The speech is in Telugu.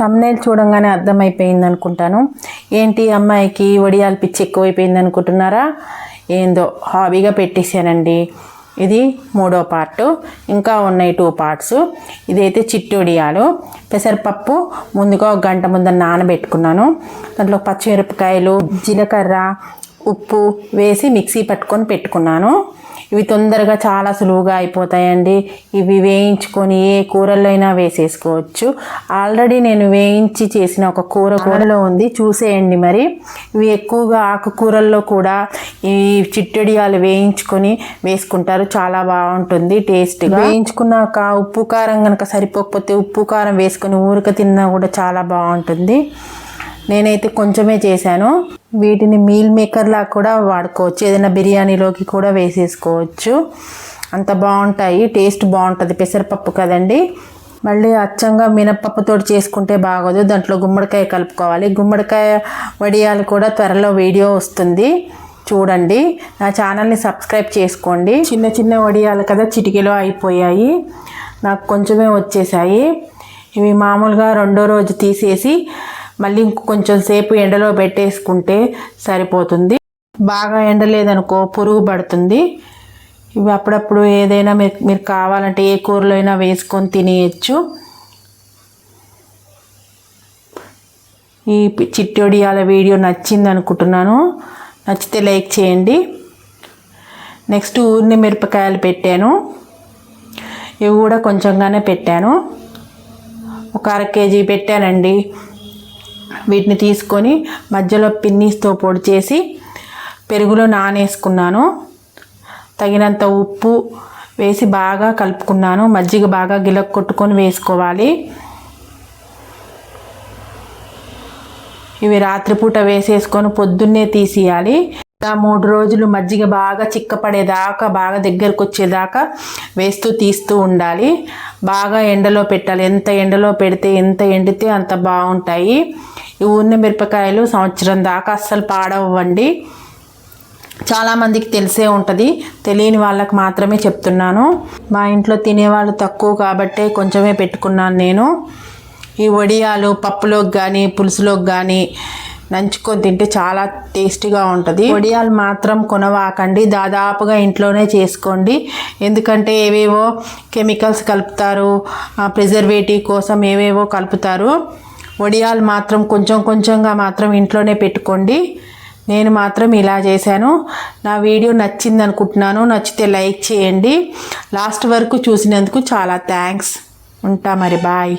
తమ్నేల్ చూడంగానే అర్థమైపోయింది అనుకుంటాను. ఏంటి అమ్మాయికి వడియాల పిచ్చి ఎక్కువైపోయింది అనుకుంటున్నారా? ఏందో హాబీగా పెట్టేశానండి. ఇది మూడో పార్ట్. ఇంకా ఉన్నాయి టూ పార్ట్స్. ఇదైతే చిట్టి వడియాలు. పెసరపప్పు ముందుగా ఒక గంట ముందర నానబెట్టుకున్నాను. దాంట్లో పచ్చిమిరపకాయలు జీలకర్ర ఉప్పు వేసి మిక్సీ పట్టుకొని పెట్టుకున్నాను. ఇవి తొందరగా చాలా సులువుగా అయిపోతాయండి. ఇవి వేయించుకొని ఏ కూరల్లో అయినా వేసేసుకోవచ్చు. ఆల్రెడీ నేను వేయించి చేసిన ఒక కూర కూరలో ఉంది. చూసేయండి మరి. ఇవి ఎక్కువగా ఆకుకూరల్లో కూడా ఈ చిట్టడియాలు వేయించుకొని వేసుకుంటారు. చాలా బాగుంటుంది టేస్ట్గా. వేయించుకున్నాక ఉప్పు కారం కనుక సరిపోకపోతే ఉప్పు కారం వేసుకొని ఊరక తిన్నా కూడా చాలా బాగుంటుంది. నేనైతే కొంచెమే చేశాను. వీటిని మీల్ మేకర్లా కూడా వాడుకోవచ్చు. ఏదైనా బిర్యానీలోకి కూడా వేసేసుకోవచ్చు. అంత బాగుంటాయి. టేస్ట్ బాగుంటుంది. పెసరపప్పు కదండి. మళ్ళీ అచ్చంగా మినప్పప్పుతో చేసుకుంటే బాగోదు. దాంట్లో గుమ్మడికాయ కలుపుకోవాలి. గుమ్మడికాయ వడియాలు కూడా త్వరలో వీడియో వస్తుంది. చూడండి. నా ఛానల్ని సబ్స్క్రైబ్ చేసుకోండి. చిన్న చిన్న వడియాలు కదా చిటికీలో అయిపోయాయి. నాకు కొంచెమే వచ్చేసాయి. ఇవి మామూలుగా రెండో రోజు తీసేసి మళ్ళీ ఇంకొంచెం సేపు ఎండలో పెట్టేసుకుంటే సరిపోతుంది. బాగా ఎండలేదనుకో పురుగు పడుతుంది. ఇవి అప్పుడప్పుడు ఏదైనా మీరు మీరు కావాలంటే ఏ కూరలో అయినా వేసుకొని తినేయచ్చు. ఈ చిట్టొడియాల వీడియో నచ్చింది అనుకుంటున్నాను. నచ్చితే లైక్ చేయండి. నెక్స్ట్ ఊరిని మిరపకాయలు పెట్టాను. ఇవి కూడా కొంచెంగానే పెట్టాను. ఒక అర కేజీ పెట్టానండి. వీటిని తీసుకొని మధ్యలో పిన్నీస్తో పొడి చేసి పెరుగులో నానేసుకున్నాను. తగినంత ఉప్పు వేసి బాగా కలుపుకున్నాను. మజ్జిగ బాగా గిలక్ కొట్టుకొని వేసుకోవాలి. ఇవి రాత్రిపూట వేసేసుకొని పొద్దున్నే తీసేయాలి. ఇంకా మూడు రోజులు మజ్జిగ బాగా చిక్కపడేదాకా బాగా దగ్గరకు వచ్చేదాకా వేస్తూ తీస్తూ ఉండాలి. బాగా ఎండలో పెట్టాలి. ఎంత ఎండలో పెడితే ఎంత ఎండితే అంత బాగుంటాయి. ఈ ఉన్న మిరపకాయలు సంవత్సరం దాకా అస్సలు పాడవ్వండి. చాలామందికి తెలిసే ఉంటుంది. తెలియని వాళ్ళకి మాత్రమే చెప్తున్నాను. మా ఇంట్లో తినేవాళ్ళు తక్కువ కాబట్టే కొంచెమే పెట్టుకున్నాను నేను. ఈ వడియాలు పప్పులోకి కానీ పులుసులోకి కానీ నంచుకొని తింటే చాలా టేస్టీగా ఉంటుంది. వడియాలు మాత్రం కొనవాకండి. దాదాపుగా ఇంట్లోనే చేసుకోండి. ఎందుకంటే ఏవేవో కెమికల్స్ కలుపుతారు. ప్రిజర్వేటివ్ కోసం ఏవేవో కలుపుతారు. వడియాలు మాత్రం కొంచెం కొంచెంగా మాత్రం ఇంట్లోనే పెట్టుకోండి. నేను మాత్రం ఇలా చేశాను. నా వీడియో నచ్చింది అనుకుంటున్నాను. నచ్చితే లైక్ చేయండి. లాస్ట్ వరకు చూసినందుకు చాలా థ్యాంక్స్. ఉంటా మరి బాయ్.